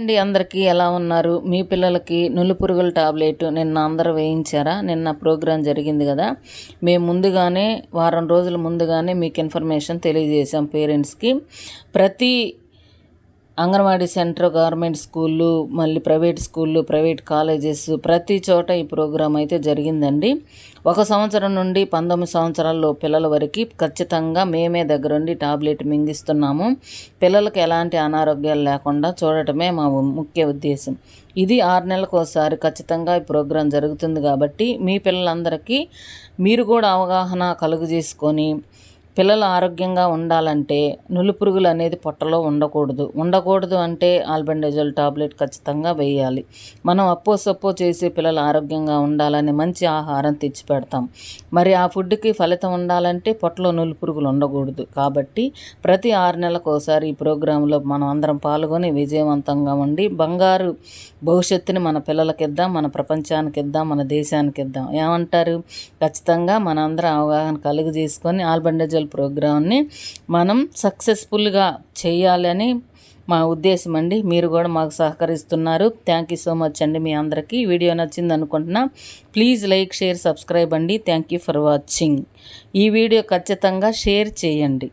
అండి అందరికీ ఎలా ఉన్నారు? మీ పిల్లలకి నులిపురుగుల టాబ్లెట్ నిన్న అందరూ వేయించారా? నిన్న ప్రోగ్రాం జరిగింది కదా? మేము ముందుగానే వారం రోజుల ముందుగానే మీకు ఇన్ఫర్మేషన్ తెలియజేసాం పేరెంట్స్కి. ప్రతి అంగన్వాడీ సెంటర్ గవర్నమెంట్ స్కూళ్ళు మళ్ళీ ప్రైవేట్ స్కూళ్ళు ప్రైవేట్ కాలేజెస్ ప్రతి చోట ఈ ప్రోగ్రాం అయితే జరిగిందండి. ఒక సంవత్సరం నుండి పంతొమ్మిది సంవత్సరాల్లో పిల్లల వరకు ఖచ్చితంగా మేమే దగ్గరుండి టాబ్లెట్ మింగిస్తున్నాము. పిల్లలకు ఎలాంటి అనారోగ్యాలు లేకుండా చూడటమే మా ముఖ్య ఉద్దేశం. ఇది ఆరు నెలలకు ఒకసారి ఖచ్చితంగా ఈ ప్రోగ్రాం జరుగుతుంది కాబట్టి మీ పిల్లలందరికీ మీరు కూడా అవగాహన కలుగు చేసుకొని పిల్లలు ఆరోగ్యంగా ఉండాలంటే నులిపురుగులు అనేది పొట్టలో ఉండకూడదు. ఉండకూడదు అంటే ఆల్బెండజోల్ టాబ్లెట్ ఖచ్చితంగా వేయాలి. మనం అప్పో సప్పో చేసి పిల్లలు ఆరోగ్యంగా ఉండాలని మంచి ఆహారం తెచ్చి పెడతాం. మరి ఆ ఫుడ్కి ఫలితం ఉండాలంటే పొట్టలో నులిపురుగులు ఉండకూడదు. కాబట్టి ప్రతి ఆరు నెలలకు ఒకసారి ఈ ప్రోగ్రాంలో మనం అందరం పాల్గొని విజయవంతంగా ఉండి బంగారు భవిష్యత్తుని మన పిల్లలకి ఇద్దాం మన ప్రపంచానికి ఇద్దాం మన దేశానికి ఇద్దాం ఏమంటారు? ఖచ్చితంగా మనందరం అవగాహన కలుగు చేసుకొని ఆల్బెండజోల్ ప్రోగ్రామ్ని మనం సక్సెస్ఫుల్గా చేయాలని మా ఉద్దేశం అండి. మీరు కూడా మాకు సహకరిస్తున్నారు. థ్యాంక్ యూ సో మచ్ అండి మీ అందరికీ. వీడియో నచ్చింది అనుకుంటున్నా ప్లీజ్ లైక్ షేర్ సబ్స్క్రైబ్ అండి. థ్యాంక్ యూ ఫర్ వాచింగ్ ఈ వీడియో ఖచ్చితంగా షేర్ చేయండి.